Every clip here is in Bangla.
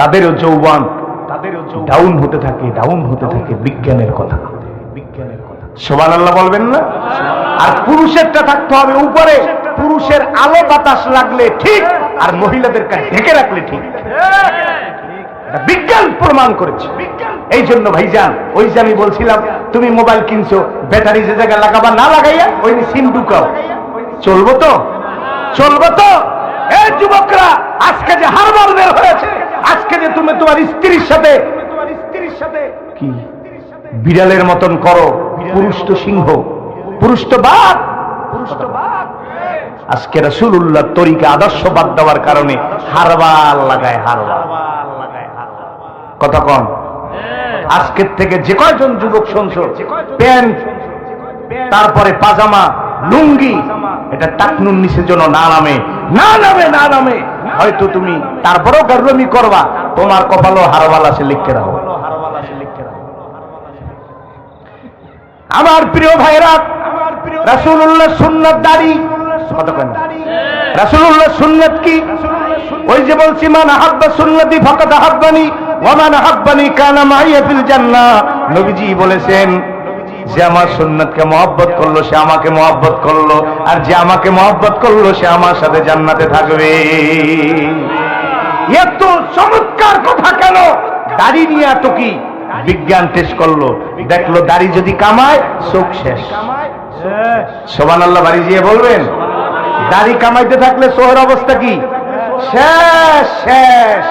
তাদেরও যৌবন তাদেরও ডাউন হতে থাকে ডাউন হতে থাকে বিজ্ঞানের কথা। বিজ্ঞানের কথা। সোমান আল্লাহ বলবেন না? আর পুরুষেরটা থাকতে হবে উপরে। পুরুষের আলো বাতাস লাগলে ঠিক আর মহিলাদেরকে ঢেকে রাখলে ঠিক। বিজ্ঞান প্রমাণ করেছে। এই জন্য ভাইজান ওই যে আমি বলছিলাম তুমি মোবাইল কিনছো ব্যাটারি যে জায়গায় লাগাবা না লাগাইয়া ওই সিম ঢুকাও। চলবো তো? চলবো তো? এই যুবকরা আজকে যে হারবার বের হয়েছে আজকে যে তুমি তোমার স্ত্রীর সাথে কি? বিড়ালের মতন করো, পুরুষ তো সিংহ, পুরুষ তো বাঘ। পুরুষ তো বাঘ আজকে রাসূলুল্লাহ তরিকা আদর্শ বাদ দেওয়ার কারণে হারবাল লাগায়, হারবাল। কথা কম আজকের থেকে যে কয়জন যুবক শুনছো? প্যান্ট, তারপরে পাজামা, লুঙ্গি এটা টাকনুর নিচে যেন না নামে। না নামে না নামে। হয়তো তুমি তারপরেও গর্বমি করবা, তোমার কপালও হারবাল আছে লিখতে রাখো। আমার প্রিয় ভাইরা, রাসূলুল্লাহ সুন্নাত দাড়ি। কেন রাসূলুল্লাহ সুন্নাত কি? ওই যে বলছি, মান আহাব্বা সুন্নতি ফাকাদ আহাব্বানি, ওয়া মান আহাব্বানি কানা মাইয়া ফিল জান্নাহ। নবীজি বলেছেন যে আমার সুন্নতকে মহব্বত করল, সে আমাকে মহব্বত করল, আর যে আমাকে মহব্বত করল, সে আমার সাথে জান্নাতে থাকবে। এত চমৎকার কথা কেন? দাড়ি নিয়ে এত কি বিজ্ঞান টেস্ট করল? দেখল দাড়ি যদি কামায়, চোখ শেষ। সোমান আল্লাহ বাড়ি গিয়ে বলবেন, দাড়ি কামাইতে থাকলে সোহের অবস্থা কি? শেষ শেষ।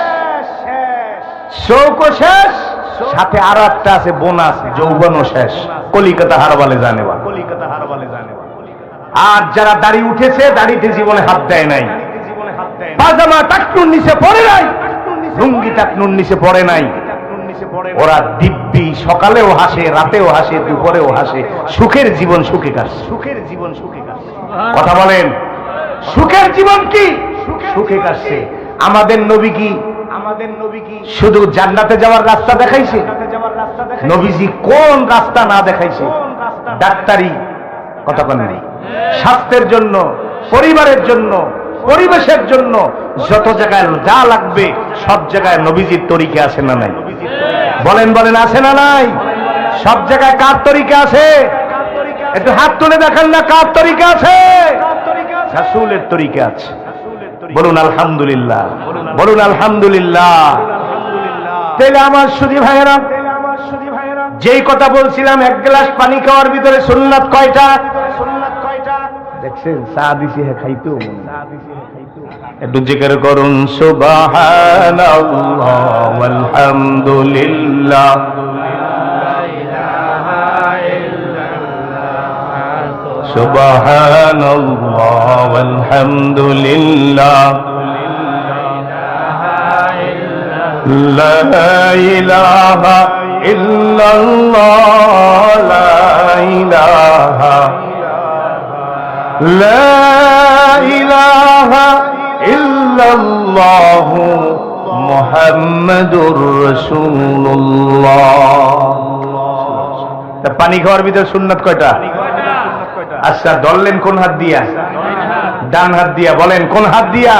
চৌকো শেষ, সাথে আরও একটা আছে, বোনাস, যৌবনও শেষ। কলিকাতা হারবালে জানে বা কলিকাতা হারবালে জানে আর যারা দাড়ি উঠেছে দাড়িতে জীবনে হাত দেয় নাই। পাজামা টাকনুর নিচে পড়ে নাই লুঙ্গি টাকনুর নিচে পড়ে নাই। ওরা দিব্যি সকালেও হাসে রাতেও হাসে দুপুরেও হাসে সুখের জীবন সুখে কাটছে সুখের জীবন সুখে কাটছে কথা বলেন সুখের জীবন কি? সুখে কাটছে আমাদের নবী কি? আমাদের নবী কি? শুধু জান্নাতে যাওয়ার রাস্তা দেখাইছে? নবীজি কোন রাস্তা না দেখাইছে? ডাক্তারি কথা বলেন স্বাস্থ্যের জন্য পরিবারের জন্য পরিবেশের জন্য যত জায়গায় যা লাগবে সব জায়গায় নবীজির তরিকে আছে না নাই? বলেন বলেন আছে না নাই? সব জায়গায় কার তরিকে আছে? একটু হাত তুলে দেখেন না কার তরিকে আছে? রাসূলের তরিকে আছে। বলুন আলহামদুলিল্লাহ। বলুন আলহামদুলিল্লাহ। তাহলে আমার সুদী ভাইয়েরা যেই কথা বলছিলাম এক গ্লাস পানি খাওয়ার ভিতরে সুন্নাত কয়টা দেখছেন চা দিছি হে খাইতো একটু জিকির করুন সুবহানাল্লাহ আলহামদুলিল্লাহ সুবহানাল্লাহ আলহামদুলিল্লাহ لا إله إلا الله لا إله لا إله إلا الله محمد رسول الله তা পানি খাওয়ার ভিতরে সুন্নাত কয়টা আচ্ছা ধরলেন কোন হাত দিয়া ডান হাত দিয়া বলেন কোন হাত দিয়া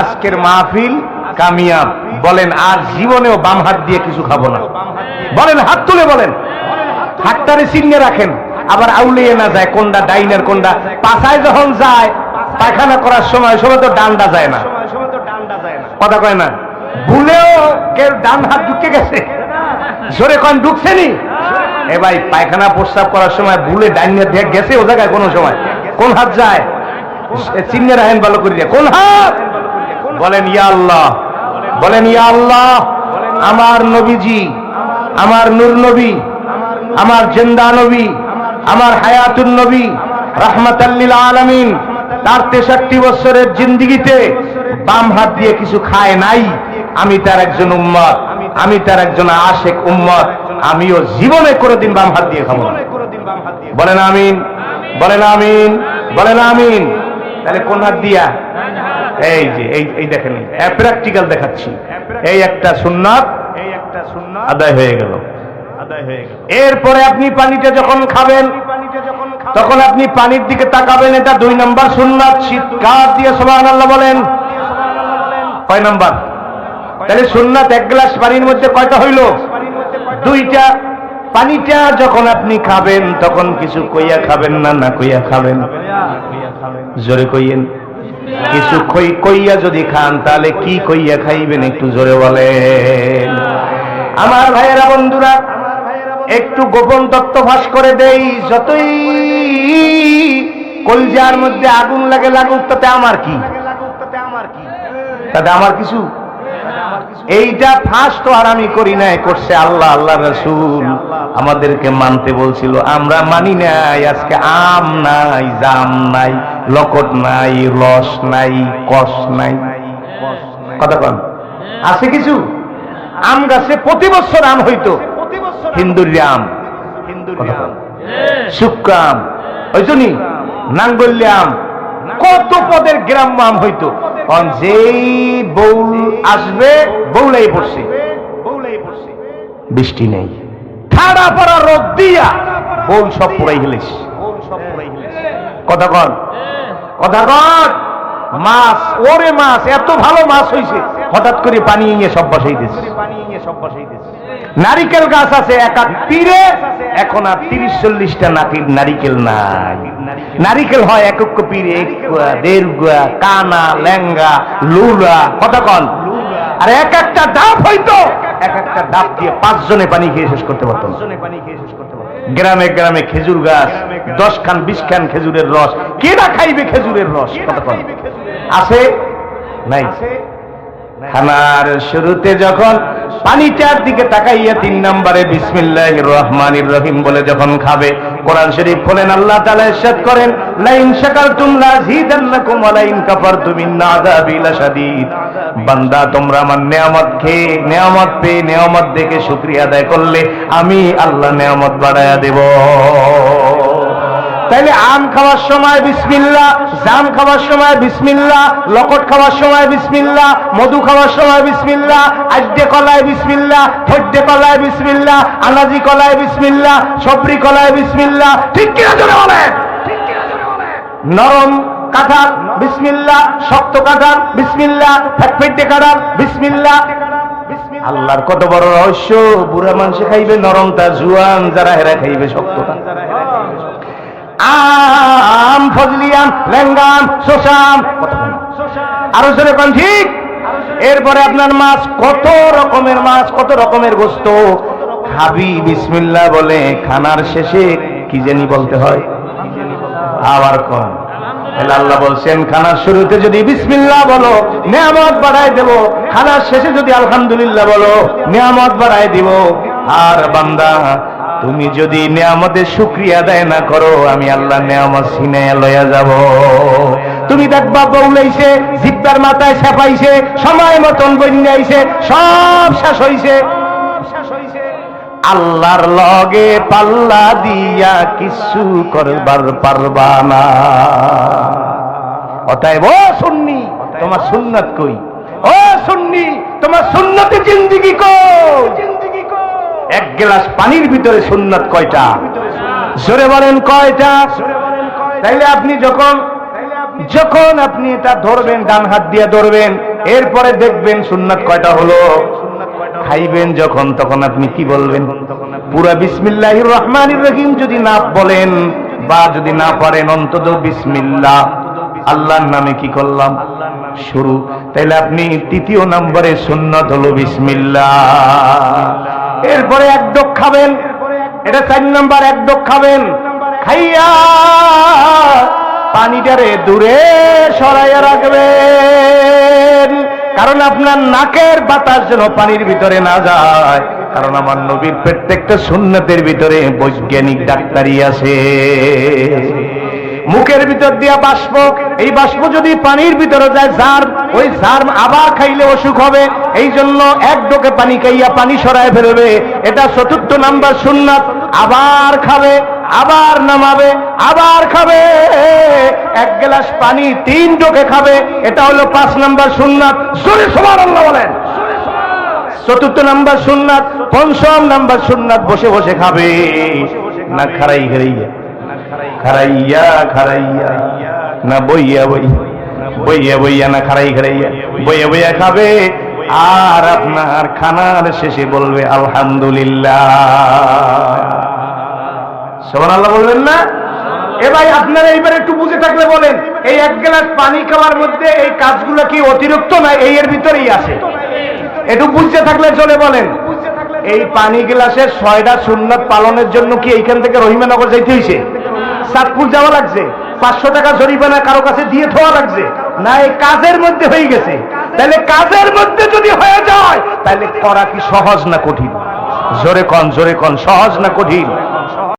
আজকের মাহফিল কামিয়াব। বলেন, আর জীবনেও বাম হাত দিয়ে কিছু খাব না। বলেন, হাত তুলে বলেন। হাতটারে চিহ্নে রাখেন। আবার আউলিয়ে না যায় কোনটা ডাইনের কোনটা পাশায় যখন যায়, পায়খানা করার সময় সময় তো ডান্ডা যায় না। কথা কয় না? ভুলেও কেউ ডান হাত ঢুকে গেছে। জোরে কন ঢুকছেনি এ ভাই, পায়খানা প্রস্রাব করার সময় ভুলে ডাইন হাত দিয়ে গেছে ও জায়গায় কোনো সময়। কোন হাত যায়? চিহ্নে রাখেন ভালো করে কোন হাত? বলেন, ইয়া আল্লাহ। বলেন, ইয়া আল্লাহ, আমার নবীজি, আমার নূর নবী, আমার জেন্দা নবী, আমার হায়াতুন নবী রাহমাতাল্লিল আলামিন, তার তেষট্টি বছরের জিন্দিগিতে বাম হাত দিয়ে কিছু খায় নাই। আমি তার একজন উম্মত, আমি তার একজন আশেক উম্মত, আমিও জীবনে কোনোদিন বাম হাত দিয়ে খাব। বলেন, আমিন। বলেন আমিন। বলেন, আমিন। তাহলে কোন হাত দিয়া? এই যে, এই এই দেখেন প্র্যাকটিক্যাল দেখাচ্ছি এই একটা সুন্নাত এই একটা সুন্নাত আদায় হয়ে গেল। এরপরে আপনি পানিটা যখন খাবেন, তখন আপনি পানির দিকে তাকাবেন, এটা দুই নাম্বার সুন্নাত শীতকার দিয়ে সোমান আল্লাহ বলেন। কয় নাম্বার? তাহলে সুন্নাত এক গ্লাস পানির মধ্যে কয়টা হইল? দুইটা। পানিটা যখন আপনি খাবেন, তখন কিছু কইয়া খাবেন না না কইয়া খাবেন? জোরে কইয়েন। কিছু কই কইয়া যদি খান, তাহলে কি কইয়া খাইবেন একটু জোরে বলেন? আমার ভাইয়েরা বন্ধুরা, একটু গোপন তত্ত্ব ফাঁস করে দেই, যতই কলজার মধ্যে আগুন লাগে লাগুক, তাতে আমার কি? তাতে আমার কিছু? এইটা ফাঁস তো আর আমি করি নাই, করছে আল্লাহ আল্লাহ রসুল। আমাদেরকে মানতে বলছিল, আমরা মানি নাই, আজকে আম নাই, জাম নাই, লকট নাই, রস নাই, কষ নাই। কথা কন। আছে কিছু? আম গাছে প্রতি বছর আম হইতো। হিন্দুর আম। শুক্কা আম। হইতো নি নাঙ্গল্য আম। কত পদের গ্রাম্য আম হইতো। যেই বউল আসবে, বউলাই পড়ছে। বৃষ্টি নেই। ঠাড়া পড়া রোদ দিয়া বউল সব পুরাই গেলিস কথা কন। কথা কন। মাছ ওরে মাছ এত ভালো মাছ হইছে। হঠাৎ করে পানি নিয়ে সব বসাই দিচ্ছে নারিকেল গাছ আছে এক তীরে এখন আর তিরিশ চল্লিশটা নাতির নারিকেল নাই। নারিকেল হয় এক পীরে এক গুয়া, দেড় গুয়া কানা ল্যাঙ্গা লুলা কথা কন। আর এক একটা ডাব হইতো এক একটা ডাব দিয়ে পাঁচজনে পানি খেয়ে শেষ করতে পারতো। গ্রামে গ্রামে খেজুর গাছ দশ খান বিশ খান খেজুরের রস। কেনা খাইবে খেজুরের রস? কতক্ষণ? আছে? নাই। খানার শুরুতে যখন পানিটার দিকে তাকাইয়া তিন নম্বরে বিসমিল্লাহ রহমানির রহিম বলে যখন খাবে, কোরআন শরীফ খোলেন আল্লাহ তাআলা ইরশাদ করেন, লাইন শাকারতুম লাযীদান্নাকুম ওয়া লাইন কাফারতুম ইন্না আযাবি লাশাদীদ। বান্দা, তোমরা আমার নেয়ামত খেয়ে, নেয়ামত পেয়ে, নেয়ামত দেখে শুকরিয়া আদায় করলে আমি আল্লাহ নেয়ামত বাড়ায়া দেব। তাইলে আম খাওয়ার সময় বিসমিল্লা জাম খাওয়ার সময় বিসমিল্লা লকট খাওয়ার সময় বিসমিল্লা মধু খাওয়ার সময় বিসমিল্লা আজডে কলায় বিসমিল্লা থদ্দে কলায় বিসমিল্লা আনাজি কলায় বিসমিল্লা সবরি কলায় বিসমিল্লা ঠিক কিনা জোরে নরম কাঁঠাল বিসমিল্লা শক্ত কাঁঠাল বিসমিল্লা ফ্যাটফেটে কাঁঠাল বিসমিল্লা আল্লাহর কত বড় রহস্য, বুড়া মানুষে খাইবে নরমটা, জুয়ান যারা হেরা খাইবে শক্তটা আম ফজলি আম লেঙ্গাম, শোষাম, আরও জোরে কোন ঠিক? এরপরে আপনার মাছ কত রকমের মাছ, কত রকমের গোস্ত? খাবি বিসমিল্লাহ বলে খানার শেষে কি জানি বলতে হয়? আবার কম আল্লাহ বলছেন, খানার শুরুতে যদি বিসমিল্লাহ বলো, নিয়ামত বাড়াই দেব। খানার শেষে যদি আলহামদুলিল্লাহ বলো, নিয়ামত বাড়াই দিব। আর বান্দা তুমি যদি নিয়ামতের শুক্রিয়া আদায় না করো, আমি আল্লাহ নিয়ামত সিনে লয়া যাব। তুমি দেখবা বউলাইছে জিব্বার মাথায় ছাপাইছে সময় মতন বন্যাইছে সব শেষ হইছে। আল্লাহর লগে পাল্লা দিয়া কিছু করবার পারবা না। অতএব ও সুন্নি, তোমার সুন্নত কই? ও সুন্নি, তোমার সুন্নতে জিন্দিগি কই? এক গ্লাস পানির ভিতরে সুন্নত কয়টা? জোরে বলেন কয়টা? তাইলে আপনি যখন যখন আপনি এটা ধরবেন, ডান হাত দিয়ে ধরবেন, এরপরে দেখবেন সুন্নত কয়টা হলো। খাইবেন যখন, তখন আপনি কি বলবেন? পুরা বিসমিল্লাহির রহমানির রহিম যদি না বলেন, বা যদি না পারেন, অন্তত বিসমিল্লাহ। আল্লাহর নামে কি করলাম? শুরু। তাইলে আপনি তৃতীয় নম্বরে সুন্নত হলো বিসমিল্লাহ। এরপরে এক ডোক খাবেন। এটা চার নম্বর, এক ডোক খাবেন। খাইয়া পানিটারে দূরে সরাইয়া রাখবেন। কারণ আপনার নাকের বাতাস যেন পানির ভিতরে না যায়। কারণ আমার নবীর প্রত্যেকটা সুন্নতের ভিতরে বৈজ্ঞানিক ডাক্তারি আছে। মুখের ভিতর দিয়া বাষ্প, এই বাষ্প যদি পানির ভিতরে যায় জার ওই জার আবার খাইলে অসুখ হবে। এই জন্য এক ডোকে পানি খাইয়া পানি সরায় ফেলবে। এটা চতুর্থ নাম্বার সুন্নাত। আবার খাবে, আবার নামাবে, আবার খাবে। এক গ্লাস পানি তিন ডোকে খাবে। এটা হলো পাঁচ নাম্বার সুন্নাত। জোরে সবার আল্লাহ বলেন। চতুর্থ নাম্বার সুন্নাত, পঞ্চম নাম্বার সুন্নাত বসে বসে খাবে। না খারাই খারাইয়া খারাইয়া খারাইয়া। না বইয়া বই, বইয়া বইয়া না খারাই খারাইয়া। বইয়া বইয়া খাবে, আর আপনার খানার শেষে বলবে, আলহামদুলিল্লাহ। সোমান আল্লাহ বলবেন না? এ আপনারা এইবার একটু বুঝে থাকলে বলেন, এই এক গ্লাস পানি খাওয়ার মধ্যে এই কাজগুলো কি অতিরিক্ত না এই এর ভিতরেই আছে? একটু বুঝতে থাকলে চলে বলেন, এই পানি গ্লাসের ছয়টা সুন্নত পালনের জন্য কি এইখান থেকে রহিমানগর যাইতে হয়েছে সাতপুর যাওয়া লাগছে। পাঁচশো টাকা জরিমানা কারও কাছে দিয়ে থোয়া লাগছে। না, এই কাজের মধ্যে হয়ে গেছে। তাহলে কাজের মধ্যে যদি হয়ে যায়, তাহলে করা কি সহজ না কঠিন? জোরে কন জোরে কন, সহজ না কঠিন?